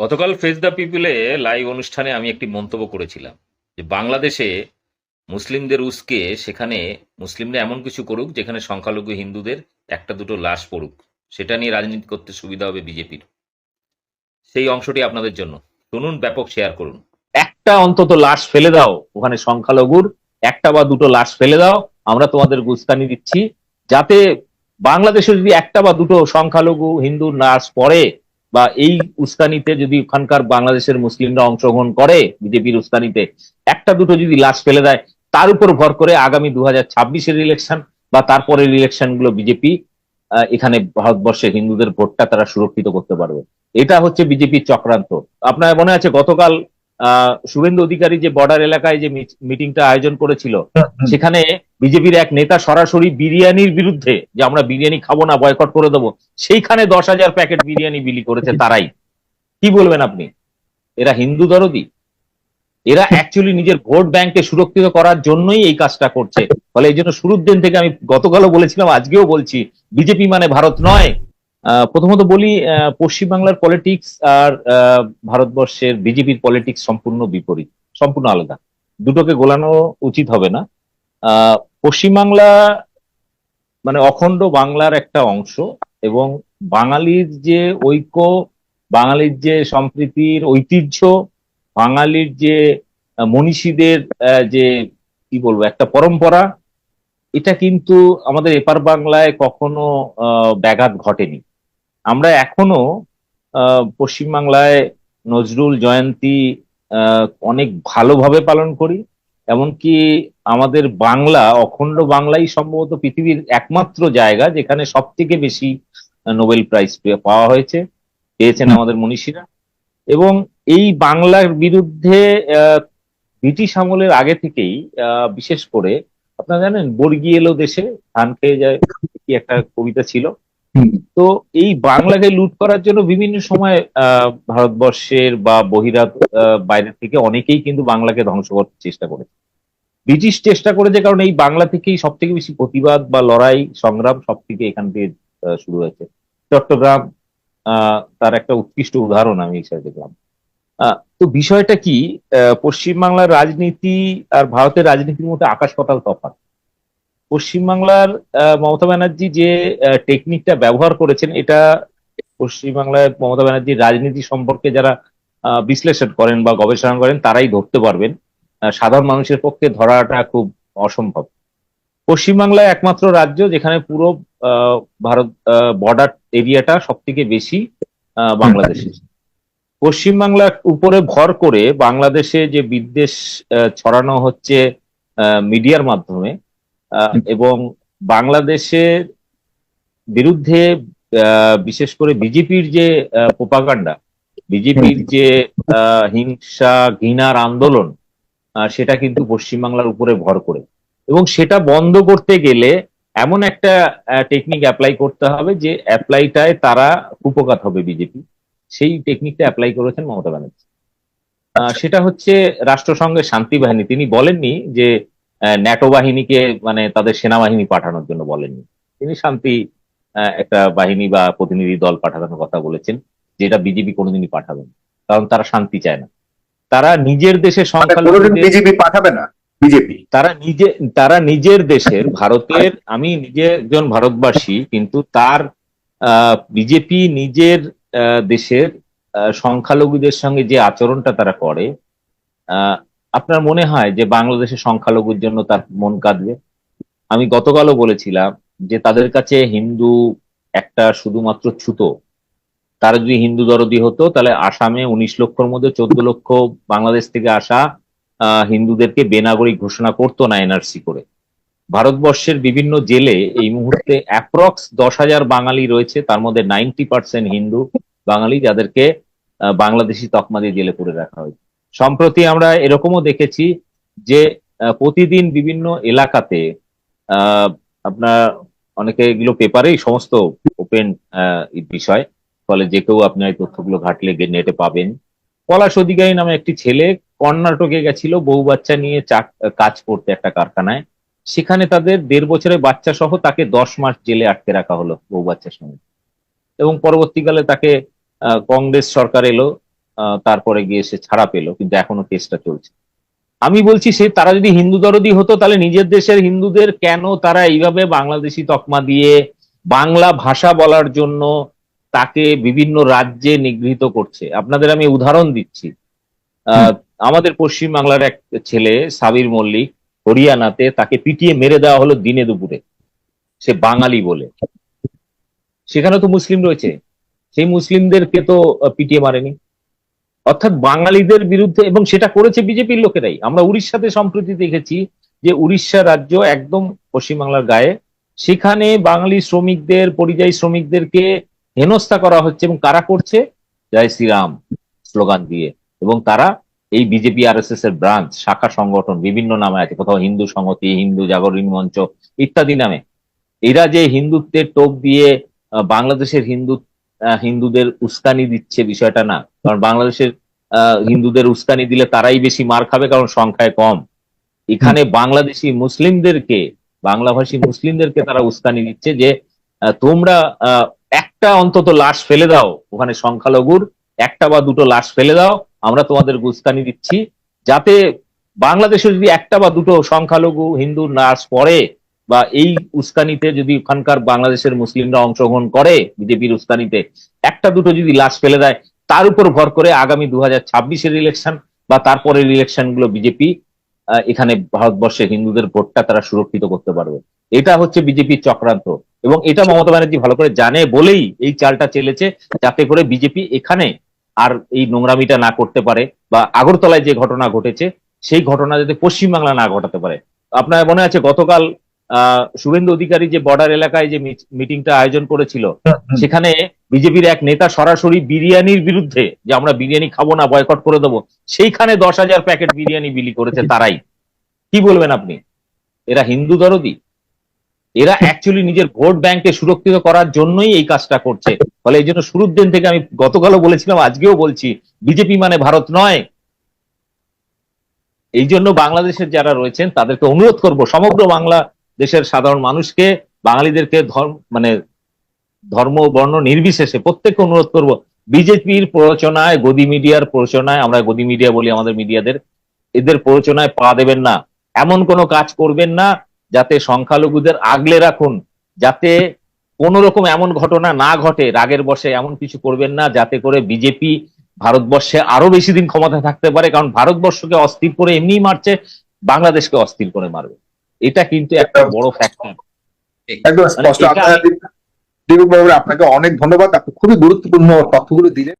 গতকাল face the পিপলে live অনুষ্ঠানে আমি একটি মন্তব্য করেছিলাম যে বাংলাদেশে মুসলিমদের উস্কে সেখানে মুসলিমরা এমন কিছু করুক যেখানে সংখ্যালঘু হিন্দুদের একটা দুটো লাশ পড়ুক। সেটা নিয়ে রাজনীতি করতে সুবিধা হবে বিজেপির। সেই অংশটি আপনাদের জন্য। শুনুন, ব্যাপক শেয়ার করুন। একটা অন্তত লাশ ফেলে দাও ওখানে সংখ্যালঘুর, একটা বা দুটো লাশ ফেলে দাও, আমরা তোমাদের গুস্তানি দিচ্ছি। যাতে বাংলাদেশে যদি একটা বা দুটো সংখ্যালঘু হিন্দুর লাশ পড়ে বা এই উস্কানিতে যদি ওখানকার বাংলাদেশের মুসলিমরা অংশগ্রহণ করে, বিজেপির উস্কানিতে, একটা দুটো যদি লাশ ফেলে দেয়, তার উপর ভর করে আগামী দু হাজার ছাব্বিশের ইলেকশন বা তারপরের ইলেকশনগুলো বিজেপি এখানে ভারতবর্ষে হিন্দুদের ভোটটা তারা সুরক্ষিত করতে পারবে। এটা হচ্ছে বিজেপির চক্রান্ত। আপনার মনে আছে গতকাল শুভেন্দু অধিকারী যে বর্ডার এলাকায় যে মিটিংটা আয়োজন করেছিল, সেখানে বিজেপির এক নেতা সরাসরি বিরিয়ানির বিরুদ্ধে, যে আমরা বিরিয়ানি খাব না বয়কট করে দেবো, সেইখানে দশ হাজার প্যাকেট বিরিয়ানি বিলি করেছে তারাই। কি বলবেন আপনি? এরা হিন্দু দরদি? এরা অ্যাকচুয়ালি নিজের ভোট ব্যাংকে সুরক্ষিত করার জন্যই এই কাজটা করছে। ফলে এই জন্য শুরুর দিন থেকে আমি গতকালও বলেছিলাম, আজকেও বলছি, বিজেপি মানে ভারত নয় প্রথমত বলি পশ্চিমবাংলার পলিটিক্স আর ভারতবর্ষের বিজেপির পলিটিক্স সম্পূর্ণ বিপরীত, সম্পূর্ণ আলাদা। দুটোকে গোলানো উচিত হবে না। পশ্চিমবাংলা মানে অখণ্ড বাংলার একটা অংশ এবং বাঙালির যে ঐক্য, বাঙালির যে সম্প্রীতির ঐতিহ্য, বাঙালির যে মনীষীদের যে, কি বলব, একটা পরম্পরা, এটা কিন্তু আমাদের এপার বাংলায় কখনো ব্যাঘাত ঘটেনি। আমরা এখনও পশ্চিমবাংলায় নজরুল জয়ন্তী অনেক ভালোভাবে পালন করি এমনকি আমাদের বাংলা, অখণ্ড বাংলাই সম্ভবত পৃথিবীর একমাত্র জায়গা যেখানে সব থেকে বেশি নোবেল প্রাইজ পাওয়া হয়েছে, পেয়েছেন আমাদের মনীষীরা এবং এই বাংলার বিরুদ্ধে ব্রিটিশ আমলের আগে থেকেই বিশেষ করে, আপনারা জানেন, বর্গি এলো দেশে, ধান খেয়ে যায়, কি একটা কবিতা ছিল। তো এই বাংলাকে লুট করার জন্য বিভিন্ন সময় ভারতবর্ষের বা বহিরাত আহ, বাইরে থেকে অনেকেই কিন্তু বাংলাকে ধ্বংস করতে চেষ্টা করেছে। ব্রিটিশ চেষ্টা করেছে কারণ এই বাংলা থেকেই সব থেকে বেশি প্রতিবাদ বা লড়াই সংগ্রাম সব থেকে এখান থেকে শুরু হয়েছে। চট্টগ্রাম তার একটা উৎকৃষ্ট উদাহরণ আমি হিসাবে দেখলাম। তো বিষয়টা কি পশ্চিমবাংলার রাজনীতি আর ভারতের রাজনীতির মধ্যে আকাশ পাতাল তফাৎ। পশ্চিমবাংলার মমতা ব্যানার্জি যে টেকনিকটা ব্যবহার করেছেন, এটা পশ্চিমবাংলায় মমতা ব্যানার্জির রাজনীতি সম্পর্কে যারা বিশ্লেষণ করেন বা গবেষণা করেন, তারাই ধরতে পারবেন। সাধারণ মানুষের পক্ষে ধরাটা খুব অসম্ভব। পশ্চিমবাংলায় একমাত্র রাজ্য যেখানে পুরো ভারত বর্ডার এরিয়াটা সব থেকে বেশি বাংলাদেশের। পশ্চিমবাংলার উপরে ভর করে বাংলাদেশে যে বিদ্বেষ ছড়ানো হচ্ছে মিডিয়ার মাধ্যমে এবং বাংলাদেশের বিরুদ্ধে বিশেষ করে বিজেপির যে প্রোপাগান্ডা বিজেপির যে হিংসা ঘৃণার আন্দোলন সেটা কিন্তু পশ্চিমবাংলার উপরে ভর করে। এবং সেটা বন্ধ করতে গেলে এমন একটা টেকনিক অ্যাপ্লাই করতে হবে যে অ্যাপ্লাইটায় তারা উপকাত হবে বিজেপি। সেই টেকনিকটা অ্যাপ্লাই করেছেন মমতা ব্যানার্জি। আহ, সেটা হচ্ছে রাষ্ট্রসংঘের শান্তি বাহিনী। তিনি বলেননি যে ন্যাটো বাহিনীকে মানে তাদের সেনাবাহিনী পাঠানোর জন্য বলেননি। তিনি শান্তি একটা বাহিনী বা প্রতিনিধি দল পাঠানোর কথা বলেছেন যেটা বিজেপি কোনোদিনই পাঠাবে না কারণ তারা শান্তি চায় না। তারা নিজের দেশের বিজেপি পাঠাবে না বিজেপি। তারা নিজে তারা নিজের দেশের ভারতের আমি নিজে একজন ভারতবাসী কিন্তু তার বিজেপি নিজের আহ, দেশের সংখ্যালঘুদের সঙ্গে যে আচরণটা তারা করে আহ, আপনার মনে হয় যে বাংলাদেশের সংখ্যালঘুর জন্য তার মন কাঁদবে? আমি গতকালও বলেছিলাম যে তাদের কাছে হিন্দু একটা শুধুমাত্র ছুতো। তারা যদি হিন্দু দরদি হতো, তাহলে আসামে উনিশ লক্ষর মধ্যে চোদ্দ লক্ষ বাংলাদেশ থেকে আসা হিন্দুদেরকে বেনাগরিক ঘোষণা করতো না এনআরসি করে। ভারতবর্ষের বিভিন্ন জেলে এই মুহূর্তে অ্যাপ্রক্স দশ হাজার বাঙালি রয়েছে, তার মধ্যে নাইনটি পার্সেন্ট হিন্দু বাঙালি, যাদেরকে বাংলাদেশি তকমা দিয়ে জেলে করে রাখা হয়েছে। সম্প্রতি আমরা এরকমও দেখেছি যে প্রতিদিন বিভিন্ন এলাকাতে আপনার অনেকে এগুলো পেপারেই সমস্ত ওপেন বিষয়। ফলে যে কেউ আপনার এই তথ্যগুলো ঘাটলে নেটে পাবেন। পলাশ অধিকারী নামে একটি ছেলে কর্ণাটকে গেছিল বউ বাচ্চা নিয়ে কাজ করতে একটা কারখানায়। সেখানে তাদের দেড় বছরের বাচ্চা সহ তাকে দশ মাস জেলে আটকে রাখা হলো বউ বাচ্চার সঙ্গে। এবং পরবর্তীকালে তাকে কংগ্রেস সরকার এলো। তারপরে গিয়ে সে ছাড়া পেল, কিন্তু এখনও কেসটা চলছে। আমি বলছি, সে, তারা যদি হিন্দু দরদি হতো, তাহলে নিজের দেশের হিন্দুদের কেন তারা এইভাবে বাংলাদেশি তকমা দিয়ে বাংলা ভাষা বলার জন্য তাকে বিভিন্ন রাজ্যে নিগৃহীত করছে? আপনাদের আমি উদাহরণ দিচ্ছি। আমাদের পশ্চিম বাংলার এক ছেলে, সাবির মল্লিক, হরিয়ানাতে তাকে পিটিয়ে মেরে দেওয়া হলো দিনে দুপুরে। সে বাঙালি বলে। সেখানে তো মুসলিম রয়েছে। সেই মুসলিমদেরকে তো পিটিয়ে মারেনি। অর্থাৎ বাঙালিদের বিরুদ্ধে এবং সেটা করেছে বিজেপির লোকেরাই। আমরা উড়িষ্যাতে সম্প্রতি দেখেছি যে উড়িষ্যা রাজ্য একদম পশ্চিমবাংলার গায়ে। সেখানে বাঙালি শ্রমিকদের পরিযায়ী শ্রমিকদেরকে হেনস্থা করা হচ্ছে এবং কারা করছে? জয় শ্রীরাম স্লোগান দিয়ে। এবং তারা এই বিজেপি আর এস এর ব্রাঞ্চ শাখা সংগঠন বিভিন্ন নামে আছে কোথাও হিন্দু সংহতি হিন্দু জাগরণ মঞ্চ ইত্যাদি নামে। এরা যে হিন্দুত্বের টোপ দিয়ে বাংলাদেশের হিন্দু আহ, হিন্দুদের উস্কানি দিচ্ছে বিষয়টা না। কারণ বাংলাদেশের হিন্দুদের উস্কানি দিলে তারাই বেশি মার খাবে কারণ সংখ্যায় কম। এখানে বাংলাদেশি মুসলিমদেরকে বাংলাভাষী মুসলিমদেরকে তারা উস্কানি দিচ্ছে যে তোমরা আহ, একটা অন্তত লাশ ফেলে দাও। ওখানে সংখ্যালঘুর একটা বা দুটো লাশ ফেলে দাও আমরা তোমাদের উস্কানি দিচ্ছি। যাতে বাংলাদেশে যদি একটা বা দুটো সংখ্যালঘু হিন্দু লাশ পড়ে বা এই উস্কানিতে যদি ওখানকার বাংলাদেশের মুসলিমরা অংশগ্রহণ করে, বিজেপির উস্কানিতে, একটা দুটো যদি লাশ ফেলে দেয়, তার উপর ভর করে আগামী দু হাজার ছাব্বিশের ইলেকশন বা তারপরের ইলেকশনগুলো বিজেপি এখানে ভারতবর্ষে হিন্দুদের ভোটটা তারা সুরক্ষিত করতে পারবে। এটা হচ্ছে বিজেপির চক্রান্ত। এবং এটা মমতা ব্যানার্জি ভালো করে জানে বলেই এই চালটা চেলেছে, যাতে করে বিজেপি এখানে আর এই নোংরামিটা না করতে পারে বা আগরতলায় যে ঘটনা ঘটেছে, সেই ঘটনা যাতে পশ্চিমবাংলা না ঘটাতে পারে। আপনার মনে আছে গতকাল শুভেন্দু অধিকারী যে বর্ডার এলাকায় যে মিটিংটা আয়োজন করেছিল, সেখানে বিজেপির এক নেতা সরাসরি বিরিয়ানির বিরুদ্ধে, যে আমরা বিরিয়ানি খাব না বয়কট করে দেবো, সেইখানে দশ হাজার প্যাকেট বিরিয়ানি বিলি করেছে তারাই। কি বলবেন আপনি? এরা হিন্দু দরদি? এরা অ্যাকচুয়ালি নিজের ভোট ব্যাংকে সুরক্ষিত করার জন্যই এই কাজটা করছে। ফলে এই জন্য শুরুর দিন থেকে আমি গতকালও বলেছিলাম, আজকেও বলছি, বিজেপি মানে ভারত নয়। এই জন্য বাংলাদেশের যারা রয়েছেন, তাদেরকে অনুরোধ করব, সমগ্র বাংলা দেশের সাধারণ মানুষকে, বাঙালিদেরকে ধর্ম মানে ধর্ম বর্ণ নির্বিশেষে প্রত্যেককে অনুরোধ করব, বিজেপির প্ররোচনায়, গদি মিডিয়ার প্ররোচনায়, আমরা গদি মিডিয়া বলি আমাদের মিডিয়াদের, এদের প্ররোচনায় পা দেবেন না। এমন কোনো কাজ করবেন না যাতে সংখ্যালঘুদের আগলে রাখুন, যাতে কোন রকম এমন ঘটনা না ঘটে, রাগের বসে এমন কিছু করবেন না, যাতে করে বিজেপি ভারতবর্ষে আরও বেশি দিন ক্ষমতা থাকতে পারে, কারণ ভারতবর্ষকে অস্থির করে এমনিই মারছে, বাংলাদেশকে অস্থির করে মারবে। এটা কিন্তু একটা বড় ফ্যাক্টর একদম স্পষ্ট। এটা আপনার আপনাকে অনেক ধন্যবাদ। আপনি খুবই গুরুত্বপূর্ণ তথ্যগুলো দিলেন।